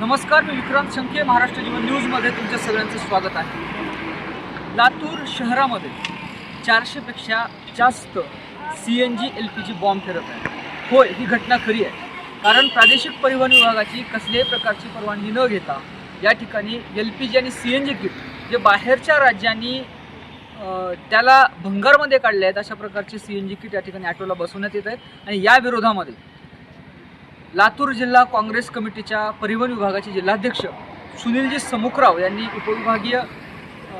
नमस्कार मी विक्रांत शंके महाराष्ट्र जीवन न्यूजमध्ये तुमच्या सगळ्यांचं स्वागत आहे. लातूर शहरामध्ये चारशेपेक्षा जास्त C N G L P G bomb फिरत आहे होय ही घटना खरी आहे. कारण प्रादेशिक परिवहन विभागाची कसल्याही प्रकारची परवानगी न घेता या ठिकाणी एल पी जी आणि सी एन जी किट जे बाहेरच्या राज्यांनी त्याला भंगारमध्ये काढले आहेत अशा प्रकारचे सी एन जी किट या ठिकाणी ॲटोला बसवण्यात येत आहेत. आणि या विरोधामध्ये लातूर जिल्हा काँग्रेस कमिटीच्या परिवहन विभागाचे जिल्हाध्यक्ष सुनीलजी समुखराव यांनी उपविभागीय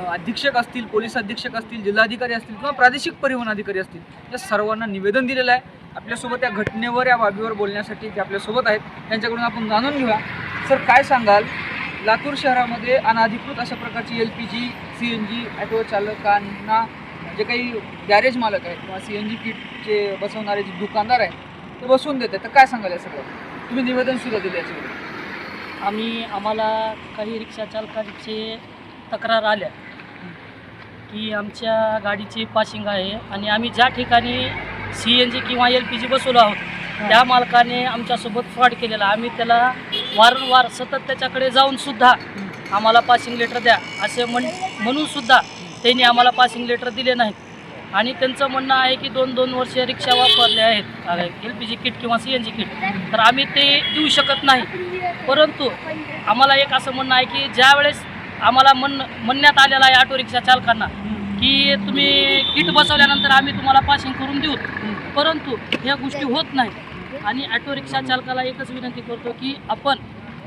अधीक्षक असतील पोलीस अधीक्षक असतील जिल्हाधिकारी असतील किंवा प्रादेशिक परिवहन अधिकारी असतील या सर्वांना निवेदन दिलेलं आहे. आपल्यासोबत या घटनेवर या बाबीवर बोलण्यासाठी ते आपल्यासोबत आहेत. त्यांच्याकडून आपण जाणून घेऊया. सर काय सांगाल? लातूर शहरामध्ये अनाधिकृत अशा प्रकारची L P G C N G auto चालकांना जे काही गॅरेज मालक आहेत किंवा सी एन जी किटचे बसवणारे जे दुकानदार आहेत ते बसवून देत. तर काय सांगाल या सगळं तुम्ही निवेदन सुद्धा दिले याच्याकडे आम्ही आम्हाला काही रिक्षा चालकांचे तक्रार आल्या. की आमच्या गाडीची पासिंग आहे आणि आम्ही ज्या ठिकाणी सी एन जी किंवा एल पी जी बसवलो आहोत त्या मालकाने आमच्यासोबत फ्रॉड केलेला. आम्ही त्याला वारंवार सतत त्याच्याकडे जाऊन सुद्धा आम्हाला पासिंग लेटर द्या असे म्हण म्हणून सुद्धा त्यांनी आम्हाला पासिंग लेटर दिले नाहीत. आणि त्यांचं म्हणणं आहे की दोन दोन वर्ष रिक्षा वापरल्या आहेत एल पी जी किट किंवा सी एन जी किट तर आम्ही ते देऊ शकत नाही. परंतु आम्हाला एक असं म्हणणं आहे की ज्या वेळेस आम्हाला म्हण म्हणण्यात आलेलं आहे ऑटो रिक्षा चालकांना की तुम्ही किट बसवल्यानंतर आम्ही तुम्हाला पासिंग करून देऊ. परंतु ह्या गोष्टी होत नाहीत आणि ऑटो रिक्षा चालकाला एकच विनंती करतो की आपण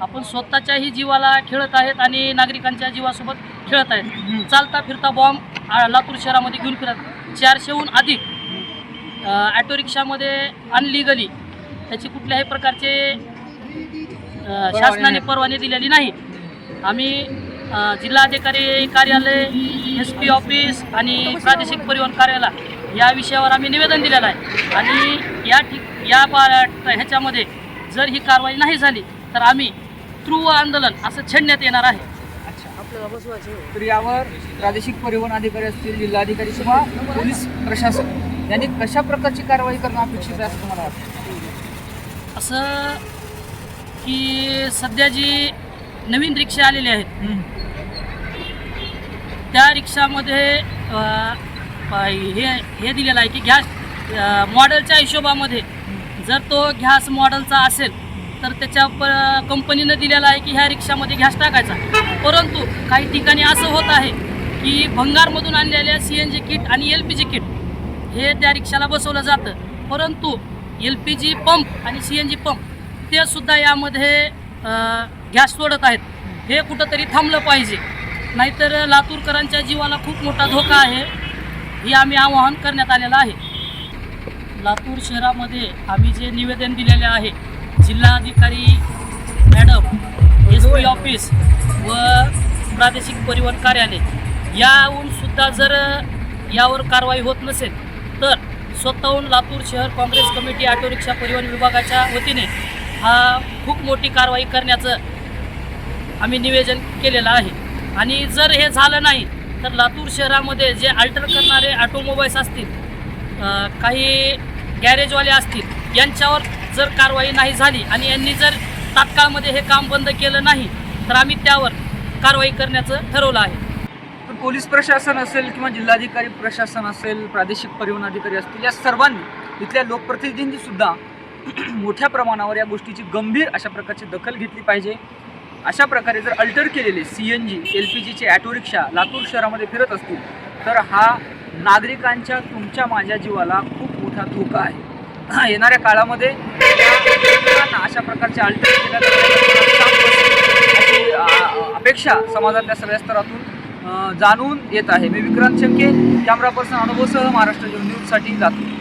आपण स्वतःच्याही जीवाला खेळत आहेत आणि नागरिकांच्या जीवासोबत खेळत आहेत. चालता फिरता बॉम्ब लातूर शहरामध्ये घेऊन फिरत चारशेहून अधिक ॲटो रिक्षामध्ये अनलिगली त्याची कुठल्याही प्रकारचे शासनाने परवानगी दिलेली नाही. आम्ही जिल्हाधिकारी कार्यालय एस पी ऑफिस आणि प्रादेशिक परिवहन कार्यालय या विषयावर आम्ही निवेदन दिलेलं आहे. आणि या ठिक या ह्याच्यामध्ये जर ही कारवाई नाही झाली तर आम्ही ध्रुव आंदोलन असं छेडण्यात येणार आहे. आपल्याला बसवायचं. तर यावर प्रादेशिक परिवहन अधिकारी असतील जिल्हाधिकारी किंवा पोलीस प्रशासन यांनी कशा प्रकारची कारवाई करणं अपेक्षित आहे असं तुम्हाला वाटतं? असं की सध्या जी नवीन रिक्षा आलेली आहेत त्या रिक्षामध्ये हे हे दिलेलं आहे की गॅस मॉडेलच्या हिशोबामध्ये जर तो गॅस मॉडेलचा असेल तर त्याच्या प कंपनीनं दिलेला आहे की ह्या रिक्षामध्ये गॅस टाकायचा. परंतु काही ठिकाणी असं होत आहे की भंगारमधून आणलेल्या सी एन जी किट आणि एल पी जी किट हे त्या रिक्षाला बसवलं जातं. परंतु एल पी जी पंप आणि सी एन जी पंप ते सुद्धा यामध्ये गॅस सोडत आहेत. हे कुठंतरी थांबलं पाहिजे. नाहीतर लातूरकरांच्या जीवाला खूप मोठा धोका आहे. हे आम्ही आवाहन करण्यात आलेलं आहे. लातूर शहरामध्ये आम्ही जे निवेदन दिलेले आहे जिल्हाधिकारी मॅडम एस पी ऑफिस व प्रादेशिक परिवहन कार्यालय याहून सुद्धा जर यावर कारवाई होत नसेल तर स्वतःहून लातूर शहर काँग्रेस कमिटी ऑटो रिक्षा परिवहन विभागाच्या वतीने हा खूप मोठी कारवाई करण्याचं आम्ही निवेदन केलेलं आहे. आणि जर हे झालं नाही तर लातूर शहरामध्ये जे अल्टर करणारे ऑटोमोबाईल्स असतील काही गॅरेजवाले असतील यांच्यावर जर कारवाई नाही झाली आणि यांनी जर तात्काळमध्ये हे काम बंद केलं नाही तर आम्ही त्यावर कारवाई करण्याचं ठरवलं आहे. तर पोलीस प्रशासन असेल किंवा जिल्हाधिकारी प्रशासन असेल प्रादेशिक परिवहन अधिकारी असतील या सर्वांनी इथल्या लोकप्रतिनिधींनी सुद्धा मोठ्या प्रमाणावर या गोष्टीची गंभीर अशा प्रकारची दखल घेतली पाहिजे. अशा प्रकारे जर अल्टर केलेले C N G L P जीचे ॲटो रिक्षा लातूर शहरामध्ये फिरत असतील तर हा नागरिकांच्या तुमच्या माझ्या जीवाला खूप मोठा धोका आहे. येणाऱ्या काळामध्ये अशा प्रकारचे अशी अपेक्षा समाजातल्या सगळ्या स्तरातून जाणून येत आहे. मी विक्रांत शंके कॅमेरा पर्सन अनुभवसह महाराष्ट्र न्यूजसाठी जातो